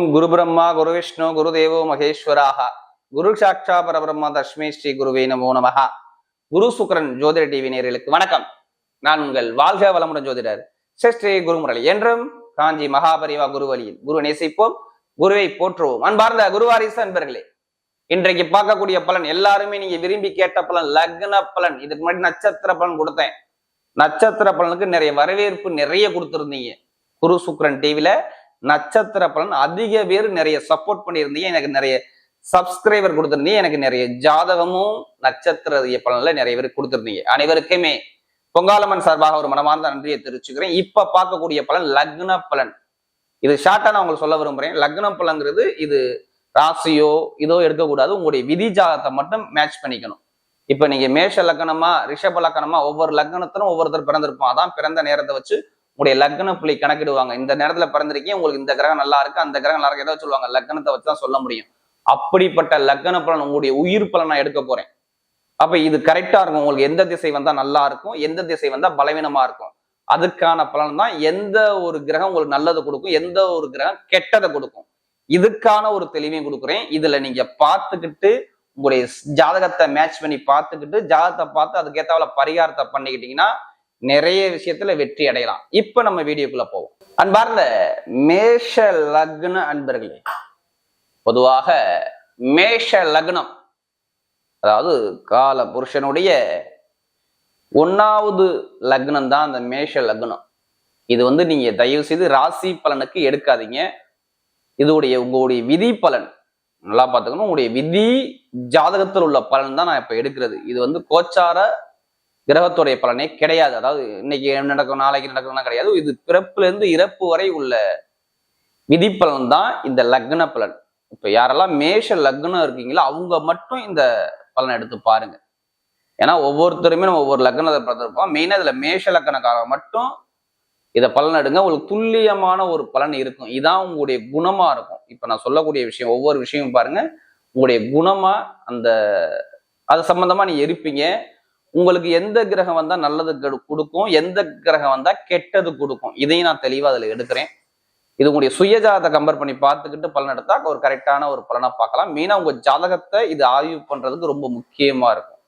ஓம் குரு பிரம்மா குரு விஷ்ணு குரு தேவோ மகேஸ்வராக. குரு சாட்சா பரபிரம்மா தஸ்மே ஸ்ரீ குருவே நமோ நமஹா. குரு சுக்கரன் ஜோதிட டிவி நேர்களுக்கு வணக்கம். நான் உங்கள் வாழ்க வளமுடன் ஜோதிடர் ஸ்ரீ குருமுரளி என்றும் காஞ்சி மகாபரிவா குருவழியில் குரு நேசிப்போம் குருவை போற்றுவோம். அன்பார்ந்த குருவாரிசு அன்பர்களே இன்றைக்கு பார்க்கக்கூடிய பலன் எல்லாருமே நீங்க விரும்பி கேட்ட பலன் லக்ன பலன். இதுக்கு முன்னாடி நட்சத்திர பலன் கொடுத்தேன். நட்சத்திர பலனுக்கு நிறைய வரவேற்பு நிறைய கொடுத்துருந்தீங்க. குரு சுக்ரன் டிவில நட்சத்திர பலன் அதிக பேர் நிறைய சப்போர்ட் பண்ணியிருந்தீங்க. எனக்கு நிறைய சப்ஸ்கிரைபர் கொடுத்துருந்தீங்க. எனக்கு நிறைய ஜாதகமும் நட்சத்திர பலன்ல நிறைய பேர் கொடுத்துருந்தீங்க. அனைவருக்குமே பொங்காலம்மன் சார்பாக ஒரு மனமார்ந்த நன்றியை தெரிவிச்சுக்கிறேன். இப்ப பார்க்கக்கூடிய பலன் லக்ன பலன். இது ஷார்ட்டா நான் உங்களுக்கு சொல்ல விரும்புறேன். லக்ன பலன்கிறது இது ராசியோ இதோ எடுக்கக்கூடாது. உங்களுடைய விதி ஜாதகத்தை மட்டும் மேட்ச் பண்ணிக்கணும். இப்ப நீங்க மேஷ லக்னமா ரிஷப லக்னமா ஒவ்வொரு லக்னத்திலும் ஒவ்வொருத்தர் பிறந்திருப்போம் அதான் பிறந்த நேரத்தை வச்சு உங்களுடைய லக்ன புள்ளி கணக்கிடுவாங்க. இந்த நேரத்துல பிறந்திருக்கீங்க உங்களுக்கு இந்த கிரகம் நல்லா இருக்கு அந்த கிரகம் நல்லா இருக்கு. ஏதாவது சொல்லுவாங்க லக்னத்தை வச்சு தான் சொல்ல முடியும். அப்படிப்பட்ட லக்ன பலன் உங்களுடைய உயிர் பலன் நான் எடுக்க போறேன். அப்ப இது கரெக்டா இருக்கும். உங்களுக்கு எந்த திசை வந்தா நல்லா இருக்கும் எந்த திசை வந்தா பலவீனமா இருக்கும். அதுக்கான பலன் தான் எந்த ஒரு கிரகம் உங்களுக்கு நல்லதை கொடுக்கும் எந்த ஒரு கிரகம் கெட்டதை கொடுக்கும். இதுக்கான ஒரு தெளிவையும் கொடுக்குறேன். இதுல நீங்க பார்த்துக்கிட்டு உங்களுடைய ஜாதகத்தை மேட்ச் பண்ணி பார்த்துக்கிட்டு ஜாதகத்தை பார்த்து அதுக்கேத்தாவில பரிகாரத்தை பண்ணிக்கிட்டீங்கன்னா நிறைய விஷயத்துல வெற்றி அடையலாம். இப்ப நம்ம வீடியோக்குள்ள போவோம். அன்பார்ந்த மேஷ லக்ன அன்பர்களே பொதுவாக மேஷ லக்னம் அதாவது கால புருஷனுடைய ஒன்னாவது லக்னம் தான் அந்த மேஷ லக்னம். இது வந்து நீங்க தயவு செய்து ராசி பலனுக்கு எடுக்காதீங்க. இதோடைய உங்களுடைய விதி பலன் நல்லா பார்த்துக்கணும். உங்களுடைய விதி ஜாதகத்தில் உள்ள பலன் தான் நான் இப்ப எடுக்கிறது. இது வந்து கோச்சார கிரகத்துடைய பலனே கிடையாது. அதாவது இன்னைக்கு நடக்கும் நாளைக்கு நடக்கும்னா கிடையாது. இது பிறப்புல இருந்து இறப்பு வரை உள்ள விதிப்பலன் தான் இந்த லக்ன பலன். இப்ப யாரெல்லாம் மேஷ லக்னம் இருக்கீங்களோ அவங்க மட்டும் இந்த பலனை எடுத்து பாருங்க. ஏன்னா ஒவ்வொருத்தருமே நம்ம ஒவ்வொரு லக்னத்தை பார்த்துருப்போம். மெயினா இதுல மேஷ லக்கணக்காக மட்டும் இதை பலன் எடுங்க. உங்களுக்கு துல்லியமான ஒரு பலன் இருக்கும். இதான் உங்களுடைய குணமா இருக்கும். இப்ப நான் சொல்லக்கூடிய விஷயம் ஒவ்வொரு விஷயமும் பாருங்க. உங்களுடைய குணமா அந்த அது சம்பந்தமா நீங்க இருப்பீங்க. உங்களுக்கு எந்த கிரகம் வந்தா நல்லது கெடு- கொடுக்கும் எந்த கிரகம் வந்தா கெட்டது கொடுக்கும். இதையும் நான் தெளிவா அதுல எடுக்கிறேன். இது உங்களுடைய சுயஜாதத்தை கம்பேர் பண்ணி பார்த்துக்கிட்டு பலன் எடுத்தா ஒரு கரெக்டான ஒரு பலனை பார்க்கலாம். மெயினா உங்க ஜாதகத்தை இது ஆய்வு பண்றதுக்கு ரொம்ப முக்கியமா இருக்கும்.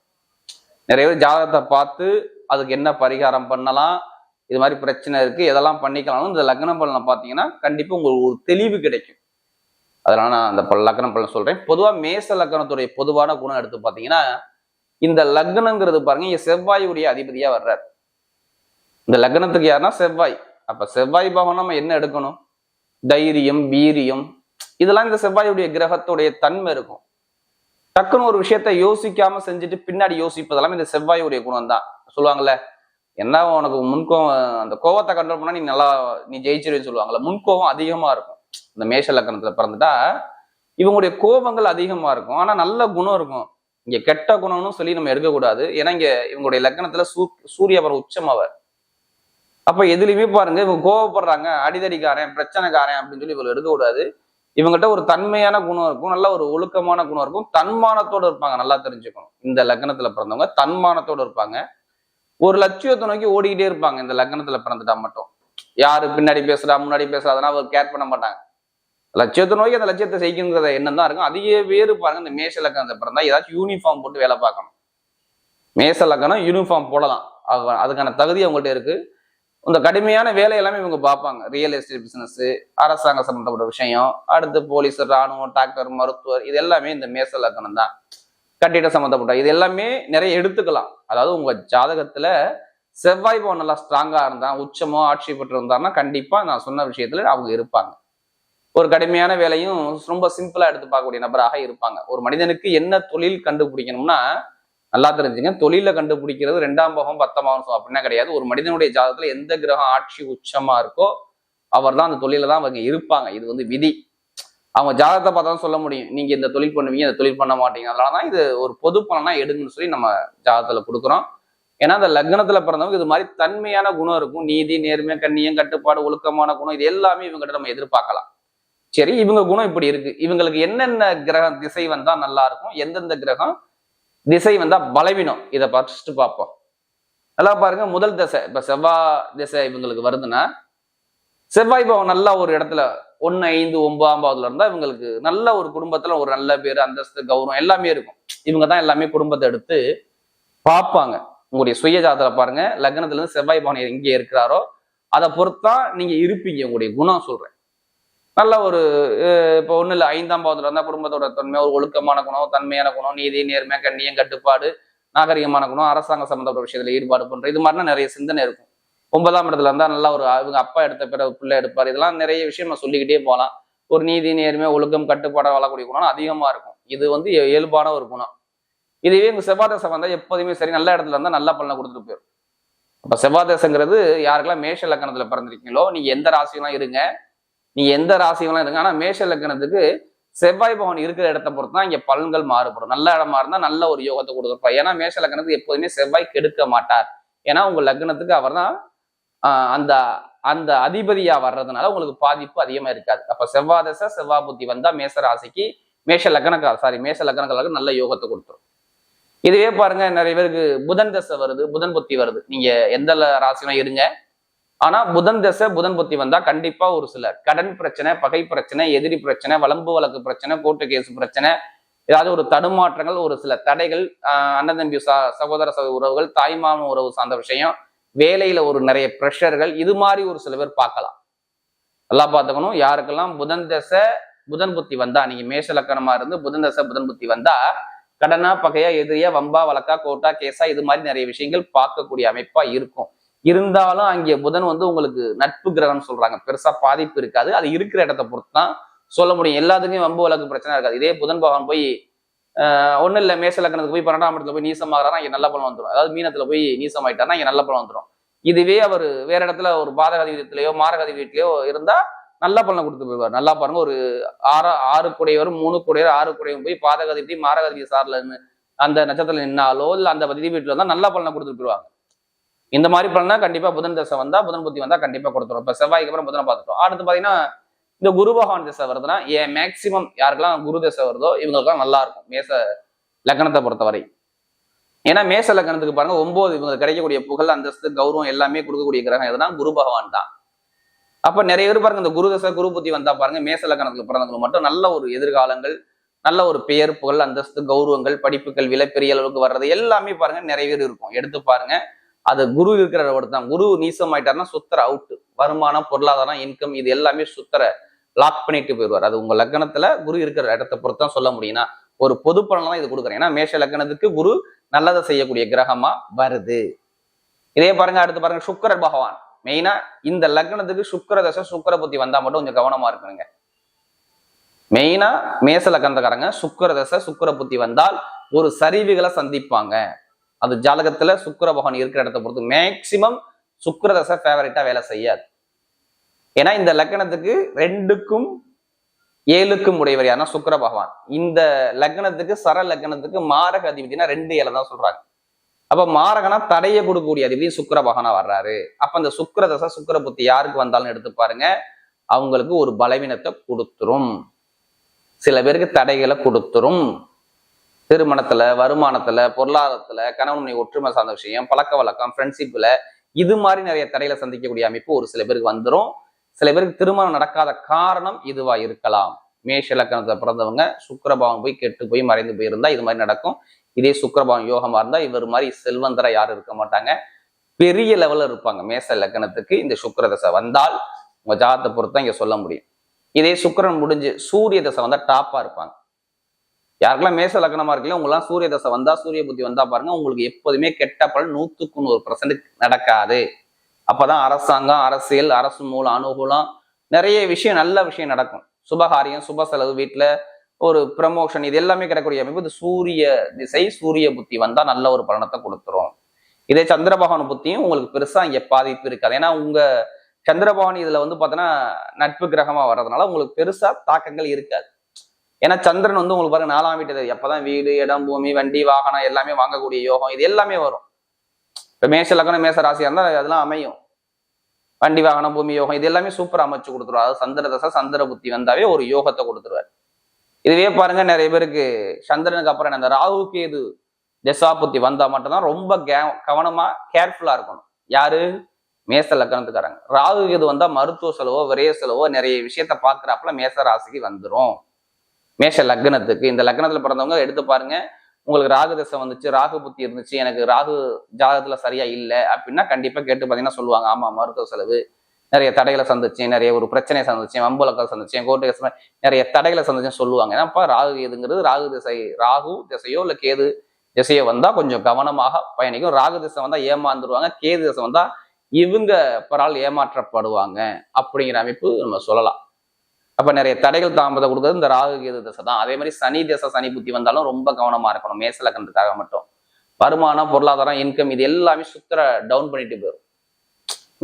நிறைய பேர் ஜாதகத்தை பார்த்து அதுக்கு என்ன பரிகாரம் பண்ணலாம் இது மாதிரி பிரச்சனை இருக்கு எதெல்லாம் பண்ணிக்கலாம் இந்த லக்ன பலனை பார்த்தீங்கன்னா கண்டிப்பா உங்களுக்கு ஒரு தெளிவு கிடைக்கும். அதனால நான் அந்த பல லக்ன பலன் சொல்றேன். பொதுவா மேச லக்னத்துடைய பொதுவான குணம் எடுத்து பார்த்தீங்கன்னா இந்த லக்னங்கிறது பாருங்க இங்க செவ்வாயுடைய அதிபதியா வர்றார். இந்த லக்னத்துக்கு யாருன்னா செவ்வாய். அப்ப செவ்வாய் பவன் நம்ம என்ன எடுக்கணும்? தைரியம் வீரியம் இதெல்லாம் இந்த செவ்வாயுடைய கிரகத்துடைய தன்மை இருக்கும். டக்குன்னு ஒரு விஷயத்த யோசிக்காம செஞ்சுட்டு பின்னாடி யோசிப்பதெல்லாம் இந்த செவ்வாயுடைய குணம் தான் சொல்லுவாங்கல்ல என்ன உனக்கு முன்கோவம் அந்த கோவத்தை கண்ட்ரோல் பண்ணா நீ நல்லா நீ ஜெயிச்சிருவேன்னு சொல்லுவாங்கல்ல முன்கோவம் அதிகமா இருக்கும். இந்த மேஷ லக்கணத்துல பிறந்துட்டா இவங்களுடைய கோபங்கள் அதிகமா இருக்கும். ஆனா நல்ல குணம் இருக்கும். இங்க கெட்ட குணம்னு சொல்லி நம்ம எடுக்கக்கூடாது. ஏன்னா இங்க இவங்களுடைய லக்கணத்துல சூ சூரிய அவர் உச்சமாவர் அப்ப எதுலையுமே பாருங்க இவங்க கோவப்படுறாங்க அடிதடிக்காரன் பிரச்சனைக்காரன் அப்படின்னு சொல்லி இவங்க எடுக்கக்கூடாது. இவங்ககிட்ட ஒரு தன்மையான குணம் இருக்கும் நல்ல ஒரு ஒழுக்கமான குணம் இருக்கும். தன்மானத்தோட இருப்பாங்க நல்லா தெரிஞ்சுக்கணும். இந்த லக்னத்துல பிறந்தவங்க தன்மானத்தோட இருப்பாங்க. ஒரு லட்சியத்தை நோக்கி ஓடிக்கிட்டே இருப்பாங்க இந்த லக்னத்துல பிறந்துட்டா மட்டும். யாரு பின்னாடி பேசுறா முன்னாடி பேசுறா அதெல்லாம் அவர் கேர் பண்ண மாட்டாங்க. லட்சியத்தை நோக்கி அந்த லட்சியத்தை செய்யுங்கிறத எண்ணம் தான் இருக்கும். அதிக பேர் பாருங்க இந்த மேச லக்கணத்தை பிறந்தா ஏதாச்சும் யூனிஃபார்ம் போட்டு வேலை பார்க்கணும். மேச லக்கணம் யூனிஃபார்ம் போடலாம். அதுக்கான தகுதி அவங்கள்ட்ட இருக்கு. இந்த கடுமையான வேலை எல்லாமே இவங்க பார்ப்பாங்க. ரியல் எஸ்டேட் பிசினஸ் அரசாங்க சம்பந்தப்பட்ட விஷயம் அடுத்து போலீஸ் ராணுவம் டாக்டர் மருத்துவர் இது எல்லாமே இந்த மேச லக்கணம் தான். கட்டிட சம்பந்தப்பட்ட இது எல்லாமே நிறைய எடுத்துக்கலாம். அதாவது உங்க ஜாதகத்துல செவ்வாய் பவன் நல்லா ஸ்ட்ராங்கா இருந்தா உச்சமோ ஆட்சி பெற்று இருந்தாருன்னா கண்டிப்பா நான் சொன்ன விஷயத்துல அவங்க இருப்பாங்க. ஒரு கடுமையான வேலையும் ரொம்ப சிம்பிளா எடுத்து பார்க்கக்கூடிய நபராக இருப்பாங்க. ஒரு மனிதனுக்கு என்ன தொழில் கண்டுபிடிக்கணும்னா நல்லா தெரிஞ்சுங்க. தொழில கண்டுபிடிக்கிறது ரெண்டாம் பாகம் பத்தாம் பாகம் அப்படின்னா கிடையாது. ஒரு மனிதனுடைய ஜாதகத்துல எந்த கிரகம் ஆட்சி உச்சமா இருக்கோ அவர் தான் அந்த தொழில தான் அவங்க இருப்பாங்க. இது வந்து விதி. அவங்க ஜாதகத்தை பார்த்தா தான் சொல்ல முடியும். நீங்க இந்த தொழில் பண்ணுவீங்க இந்த தொழில் பண்ண மாட்டீங்க. அதனாலதான் இது ஒரு பொது பலனா எடுங்கன்னு சொல்லி நம்ம ஜாதகத்துல கொடுக்குறோம். ஏன்னா அந்த லக்னத்துல பிறந்தவங்க இது மாதிரி தன்மையான குணம் இருக்கும். நீதி நேர்மை கண்ணியம் கட்டுப்பாடு ஒழுக்கமான குணம் இது எல்லாமே இவங்ககிட்ட நம்ம எதிர்பார்க்கலாம். சரி இவங்க குணம் இப்படி இருக்கு. இவங்களுக்கு என்னென்ன கிரகம் திசை வந்தா நல்லா இருக்கும்? எந்தெந்த கிரகம் திசை வந்தா பலவீனம்? இதை ஃபர்ஸ்ட் பார்ப்போம். நல்லா பாருங்க முதல் திசை. இப்ப செவ்வாய் திசை இவங்களுக்கு வருதுன்னா செவ்வாய் பவன் நல்லா ஒரு இடத்துல ஒன்னு ஐந்து ஒன்பதாம் பாவத்துல இருந்தா இவங்களுக்கு நல்ல ஒரு குடும்பத்துல ஒரு நல்ல பேர் அந்தஸ்து கௌரவம் எல்லாமே இருக்கும். இவங்க தான் எல்லாமே குடும்பத்தை எடுத்து பார்ப்பாங்க. உங்களுடைய சுய ஜாதகத்துல பாருங்க லக்னத்துல இருந்து செவ்வாய் பவன் எங்கே இருக்கிறாரோ அதை பொறுத்தான் நீங்க இருப்பீங்க. உங்களுடைய குணம் சொல்றேன். நல்ல ஒரு இப்போ ஒன்றும் இல்லை ஐந்தாம் பாவத்தில் இருந்தால் குடும்பத்தோட தன்மை ஒரு ஒழுக்கமான குணம் தன்மையான குணம் நீதி நேர்மை கண்ணியம் கட்டுப்பாடு நாகரிகமான குணம் அரசாங்க சம்பந்தப்பட்ட விஷயத்தில் ஈடுபாடு பண்ணுற இது மாதிரிலாம் நிறைய சிந்தனை இருக்கும். ஒன்பதாம் இடத்துல இருந்தால் நல்லா ஒரு இவங்க அப்பா எடுத்த பிறகு பிள்ளை எடுப்பார். இதெல்லாம் நிறைய விஷயம் நம்ம சொல்லிக்கிட்டே போகலாம். ஒரு நீதி நேர்மை ஒழுக்கம் கட்டுப்பாட வாழக்கூடிய குணம் அதிகமாக இருக்கும். இது வந்து இயல்பான ஒரு குணம். இதுவே இங்க செவ்வாதசை வந்தால் எப்போதுமே சரி நல்ல இடத்துல இருந்தால் நல்ல பலனை கொடுத்துட்டு போயிடும் அப்போ செவ்வாதசங்கிறது யாருக்கெல்லாம் மேஷ லக்கணத்தில் பிறந்திருக்கீங்களோ நீங்கள் எந்த ராசியெல்லாம் இருங்க நீங்க எந்த ராசியெல்லாம் இருங்க ஆனா மேஷ லக்கணத்துக்கு செவ்வாய் பவன் இருக்கிற இடத்த பொறுத்து தான் இங்க பலன்கள் மாறுபடும். நல்ல இடமா இருந்தா நல்ல ஒரு யோகத்தை கொடுத்துருப்பார் ஏன்னா மேஷ லக்னத்துக்கு எப்போதுமே செவ்வாய் கெடுக்க மாட்டார். ஏன்னா உங்க லக்னத்துக்கு அவர் தான் அந்த அந்த அதிபதியா வர்றதுனால உங்களுக்கு பாதிப்பு அதிகமா இருக்காது. அப்ப தசை செவ்வாய் புத்தி வந்தா மேச ராசிக்கு மேஷ லக்னக்கார சாரி மேஷ லக்னக்காரருக்கு நல்ல யோகத்தை கொடுத்துரும். இதுவே பாருங்க நிறைய பேருக்கு புதன் தசை வருது புதன் புத்தி வருது. நீங்க எந்த ராசினா இருங்க. ஆனா புதன் தசை புதன் புத்தி வந்தா கண்டிப்பா ஒரு சில கடன் பிரச்சனை பகை பிரச்சனை எதிரி பிரச்சனை வளம்பு வழக்கு பிரச்சனை கோர்ட்டு கேஸ் பிரச்சனை ஏதாவது ஒரு தடுமாற்றங்கள் ஒரு சில தடைகள் அண்ணன் தம்பி ச- சகோதர சகோதர உறவுகள் தாய்மாமன் உறவு சார்ந்த விஷயம் வேலையில ஒரு நிறைய ப்ரெஷர்கள் இது மாதிரி ஒரு சில பேர் பார்க்கலாம். நல்லா பார்த்துக்கணும். யாருக்கெல்லாம் புதன் தசை புதன் புத்தி வந்தா நீங்க மேஷ லக்கணமா இருந்து புதன் தசை புதன் புத்தி வந்தா கடனா பகையா எதிரியா வம்பா வழக்கா கோட்டா கேஸா இது மாதிரி நிறைய விஷயங்கள் பார்க்கக்கூடிய அமைப்பா இருக்கும். இருந்தாலும் அங்கே புதன் வந்து உங்களுக்கு நட்பு கிரகம்னு சொல்றாங்க. பெருசா பாதிப்பு இருக்காது. அது இருக்கிற இடத்த பொறுத்து தான் சொல்ல முடியும். எல்லாத்துக்கும் வம்பு வழக்கு பிரச்சனை இருக்காது. இதே புதன் பகவான் போய் ஒன்றும் இல்லை. மேச லக்கணத்துக்கு போய் பன்னெண்டாம் இடத்துல போய் நீசமாகறானா இங்கே நல்ல பழம் வந்துடும் அதாவது மீனத்துல போய் நீசமாயிட்டாருன்னா இங்கே நல்ல பழம் வந்துடும் இதுவே அவர் வேற இடத்துல ஒரு பாதகதி வீட்டிலேயோ மாரகதி வீட்டிலேயோ இருந்தா நல்ல பலனை கொடுத்து போயிடுவார். நல்லா பாருங்க. ஒரு ஆறு ஆறு குடையவரும் மூணு கூடையவர் ஆறு குடையும் போய் பாதகதி மாரகதி சார்லன்னு அந்த நட்சத்திரம் நின்னாலோ இல்லை அந்த விதி வீட்டில் இருந்தால் நல்ல பலனை கொடுத்துட்டு போயிடுவாங்க. இந்த மாதிரி பலனா கண்டிப்பா புதன் தசை வந்தா புதன் புத்தி வந்தா கண்டிப்பா கொடுத்துரும். இப்ப செவ்வாய்க்கு அப்புறம் புதனை பார்த்துட்டோம். அடுத்து பாத்தீங்கன்னா இந்த குரு பகவான் திசை வருதுன்னா ஏன் மேக்சிமம் யாருக்கெல்லாம் குரு திசை வருதோ இவங்களுக்கெல்லாம் நல்லா இருக்கும். மேச லக்கணத்தை பொறுத்தவரை. ஏன்னா மேச லக்கணத்துக்கு பாருங்க ஒன்பது இவங்க கிடைக்கக்கூடிய புகழ் அந்தஸ்து கௌரவம் எல்லாமே கொடுக்கக்கூடிய கிரகம் எதுனா குரு பகவான் தான். அப்ப நிறைய பேர் பாருங்க இந்த குரு தசை குரு புத்தி வந்தா பாருங்க மேச லக்கணத்துக்கு பிறந்தவங்க மட்டும் நல்ல ஒரு எதிர்காலங்கள் நல்ல ஒரு பெயர் புகழ் அந்தஸ்து கௌரவங்கள் படிப்புகள் விலை பெரிய அளவுக்கு வர்றது எல்லாமே பாருங்க நிறைய பேர் இருக்கும். எடுத்து பாருங்க அது குரு இருக்கிற இடத்து தான் குரு நீசம் ஆயிட்டாருன்னா சுத்தர அவுட் வருமானம் பொருளாதாரம் இன்கம் இது எல்லாமே சுத்தர லாக் பண்ணிட்டு போயிடுவார். அது உங்க லக்னத்துல குரு இருக்கிற இடத்த பொறுத்து தான் சொல்ல முடியும்னா ஒரு பொது பலன் தான் இது கொடுக்குறேன். ஏன்னா மேஷ லக்னத்துக்கு குரு நல்லதை செய்யக்கூடிய கிரகமா வருது. இதே பாருங்க அடுத்து பாருங்க சுக்கிரர் பகவான். மெயினா இந்த லக்னத்துக்கு சுக்கர தசை சுக்கர புத்தி வந்தா மட்டும் கொஞ்சம் கவனமா இருக்கணுங்க. மெயினா மேச லக்னத்துக்காரங்க சுக்கர தசை சுக்கர புத்தி வந்தால் ஒரு சரிவுகளை சந்திப்பாங்க. அது ஜாதகத்துல சுக்கர பகவான் இருக்கிற இடத்த பொறுத்து மேக்சிமம் சுக்கிர தசை ஃபேவரட்டா வேலை செய்யாது. ஏன்னா இந்த லக்னத்துக்கு ரெண்டுக்கும் ஏழுக்கும் உடையவர் யாருன்னா சுக்கர பகவான். இந்த லக்னத்துக்கு சர லக்னத்துக்கு மாரக அதிபதினா ரெண்டு ஏழை தான் சொல்றாங்க. அப்ப மாரகனா தடைய கொடுக்கக்கூடிய அதிபதி சுக்கர பகவானா வர்றாரு. அப்ப அந்த சுக்கிர தசை புத்தி யாருக்கு வந்தாலும் எடுத்து பாருங்க. அவங்களுக்கு ஒரு பலவீனத்தை கொடுத்துரும். சில பேருக்கு தடைகளை கொடுத்துரும். திருமணத்துல வருமானத்துல பொருளாதாரத்துல கணவனுடைய ஒற்றுமை சார்ந்த விஷயம் பழக்க வழக்கம் ஃப்ரெண்ட்ஷிப்ல இது மாதிரி நிறைய தடையில சந்திக்கக்கூடிய அமைப்பு ஒரு சில பேருக்கு வந்துடும் சில பேருக்கு திருமணம் நடக்காத காரணம் இதுவா இருக்கலாம். மேஷ லக்கணத்தை பிறந்தவங்க சுக்கரபாவம் போய் கெட்டு போய் மறைந்து போயிருந்தா இது மாதிரி நடக்கும். இதே சுக்கரபாவம் யோகமா இருந்தா இவர் மாதிரி செல்வந்தரா யாரும் இருக்க மாட்டாங்க. பெரிய லெவல்ல இருப்பாங்க. மேச லக்கணத்துக்கு இந்த சுக்கர தசை வந்தால் உங்க ஜாதத்தை பொறுத்தா இங்க சொல்ல முடியும். இதே சுக்கரன் முடிஞ்சு சூரிய தசை வந்தா டாப்பா இருப்பாங்க. யாருக்கெல்லாம் மேச லக்னமா இருக்கீங்களோ உங்களாம் சூரிய தசை வந்தா சூரிய புத்தி வந்தா பாருங்க உங்களுக்கு எப்போதுமே கெட்ட பலன் நூத்துக்கு நூறு பர்சன்ட் நடக்காது. அப்பதான் அரசாங்கம் அரசியல் அரசு மூலம் அனுகூலம் நிறைய விஷயம் நல்ல விஷயம் நடக்கும். சுபகாரியம் சுப செலவு வீட்டுல ஒரு ப்ரமோஷன் இது எல்லாமே கிடைக்கக்கூடிய அமைப்பு இது சூரிய திசை சூரிய புத்தி வந்தா நல்ல ஒரு பலனத்தை கொடுத்துரும். இதே சந்திரபகவான் புத்தியும் உங்களுக்கு பெருசா இங்க பாதிப்பு இருக்காது. ஏன்னா உங்க சந்திரபவன் இதுல வந்து பார்த்தோன்னா நட்பு கிரகமா வர்றதுனால உங்களுக்கு பெருசா தாக்கங்கள் இருக்காது. ஏன்னா சந்திரன் வந்து உங்களுக்கு பாருங்க நாலாம் வீட்டு எப்பதான் வீடு இடம் பூமி வண்டி வாகனம் எல்லாமே வாங்கக்கூடிய யோகம். இது எல்லாமே வரும். இப்ப மேஷ லக்னம் மேச ராசியா இருந்தால் அதெல்லாம் அமையும். வண்டி வாகனம் பூமி யோகம் இது எல்லாமே சூப்பர் அமைச்சு கொடுத்துருவார் அதாவது சந்திர தசை சந்திர புத்தி வந்தாவே ஒரு யோகத்தை கொடுத்துருவார். இதுவே பாருங்க நிறைய பேருக்கு சந்திரனுக்கு அப்புறம் அந்த ராகு கேது தசா புத்தி வந்தா மட்டும்தான் ரொம்ப கே- கவனமா கேர்ஃபுல்லா இருக்கணும். யாரு? மேச லக்கணத்துக்காரங்க ராகு கேது வந்தா மருத்துவ செலவோ விரைய செலவோ நிறைய விஷயத்த பாக்குறாப்புல மேச ராசிக்கு வந்துடும் மேஷ லக்னத்துக்கு. இந்த லக்னத்தில் பிறந்தவங்க எடுத்து பாருங்க. உங்களுக்கு ராகு தசை வந்துச்சு ராகு புத்தி இருந்துச்சு எனக்கு ராகு ஜாதகத்துல சரியா இல்லை அப்படின்னா கண்டிப்பா கேட்டு பாத்தீங்கன்னா சொல்லுவாங்க. ஆமா மருத்துவ செலவு நிறைய தடைகளை சந்திச்சேன் நிறைய ஒரு பிரச்சனையை சந்திச்சேன் வம்புலக்கள் சந்திச்சேன் கோர்ட்டு கேஸ் நிறைய தடைகளை சந்திச்சேன் சொல்லுவாங்க. ஏன்னாப்பா ராகு எதுங்கிறது ராகு திசை ராகு திசையோ இல்லை கேது திசையோ வந்தா கொஞ்சம் கவனமாக பயணிக்கும். ராகு திசை வந்தா ஏமாந்துருவாங்க கேது திசை வந்தா இவங்க பரால் ஏமாற்றப்படுவாங்க அப்படிங்கிற அமைப்பு நம்ம சொல்லலாம். அப்ப நிறைய தடைகள் தாமதம் கொடுக்குறது இந்த ராகு கேது தசை தான். அதே மாதிரி சனி திசை சனி புத்தி வந்தாலும் ரொம்ப கவனமா இருக்கணும். மேசலக்கணத்துக்காக மட்டும். வருமானம் பொருளாதாரம் இன்கம் இது எல்லாமே சுத்தர டவுன் பண்ணிட்டு போயிடும்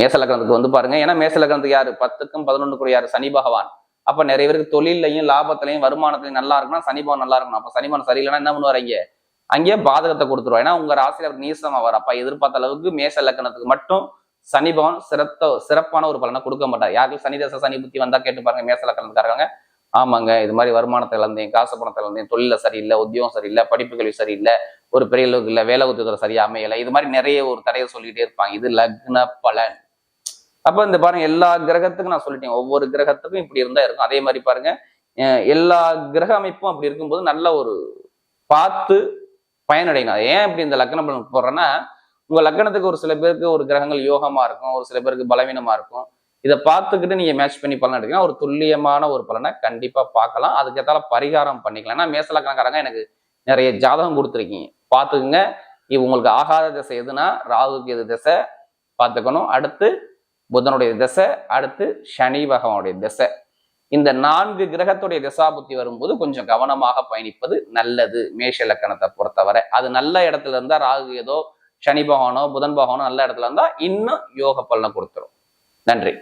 மேசலக்கணத்துக்கு வந்து பாருங்க. ஏன்னா மேசலக்கணத்துக்கு யாரு? பத்துக்கும் பதினொன்றுக்குரிய யாரு? சனி பகவான். அப்ப நிறைய பேருக்கு தொழிலையும் லாபத்திலையும் வருமானத்திலையும் நல்லா இருக்குன்னா சனி பகவான் நல்லா இருக்கணும். அப்ப சனி பகவான் சரியில்லைன்னா என்ன பண்ணுவார் இங்க? அங்கேயே பாதகத்தை கொடுத்துருவோம் ஏன்னா உங்க ராசியில அவர் நீசமா வர அப்ப எதிர்பார்த்த அளவுக்கு மேச லக்கணத்துக்கு மட்டும் சனி பகவான் சிறத்த சிறப்பான ஒரு பலனை கொடுக்க மாட்டார். யாருக்கு சனி தசை சனி புத்தி வந்தா கேட்டு பாருங்க மேசல கலந்துக்காரங்க ஆமாங்க இது மாதிரி வருமானத்தை இழந்தேன் காசு பணத்தை இழந்தேன் தொழில சரியில்லை உத்தியோகம் சரியில்லை படிப்பு கல்வி சரியில்லை ஒரு பெரிய அளவுக்கு இல்லை வேலை உத்தியோகத்தில் சரியா அமையலை இது மாதிரி நிறைய ஒரு தடையை சொல்லிட்டே இருப்பாங்க. இது லக்ன பலன். அப்ப இந்த பாருங்க எல்லா கிரகத்துக்கும் நான் சொல்லிட்டேன் ஒவ்வொரு கிரகத்துக்கும் இப்படி இருந்தா இருக்கும். அதே மாதிரி பாருங்க எல்லா கிரக அமைப்பும் அப்படி இருக்கும்போது நல்ல ஒரு பார்த்து பயனடையணும். ஏன் இப்படி இந்த லக்ன பலன் போடுறேன்னா உங்க லக்னத்துக்கு ஒரு சில பேருக்கு ஒரு கிரகங்கள் யோகமா இருக்கும் ஒரு சில பேருக்கு பலவீனமா இருக்கும். இதை பார்த்துக்கிட்டு நீங்க மேட்ச் பண்ணி பலன் எடுத்தீங்கன்னா ஒரு துல்லியமான ஒரு பலனை கண்டிப்பா பார்க்கலாம். அதுக்கேத்தால பரிகாரம் பண்ணிக்கலாம். ஏன்னா மேசலக்கணக்காரங்க எனக்கு நிறைய ஜாதகம் கொடுத்துருக்கீங்க. பார்த்துக்குங்க. இது உங்களுக்கு ஆகாத திசை எதுனா ராகுக்கு எது திசை பார்த்துக்கணும். அடுத்து புதனுடைய திசை அடுத்து சனி பகவானுடைய திசை. இந்த நான்கு கிரகத்துடைய திசாபுத்தி வரும்போது கொஞ்சம் கவனமாக பயணிப்பது நல்லது மேஷ லக்கணத்தை பொறுத்தவரை. அது நல்ல இடத்துல இருந்தா ராகு ஏதோ சனி பகவானோ புதன் பகவானோ நல்ல இடத்துல இருந்தா இன்னும் யோக பலனை கொடுத்துரும். நன்றி.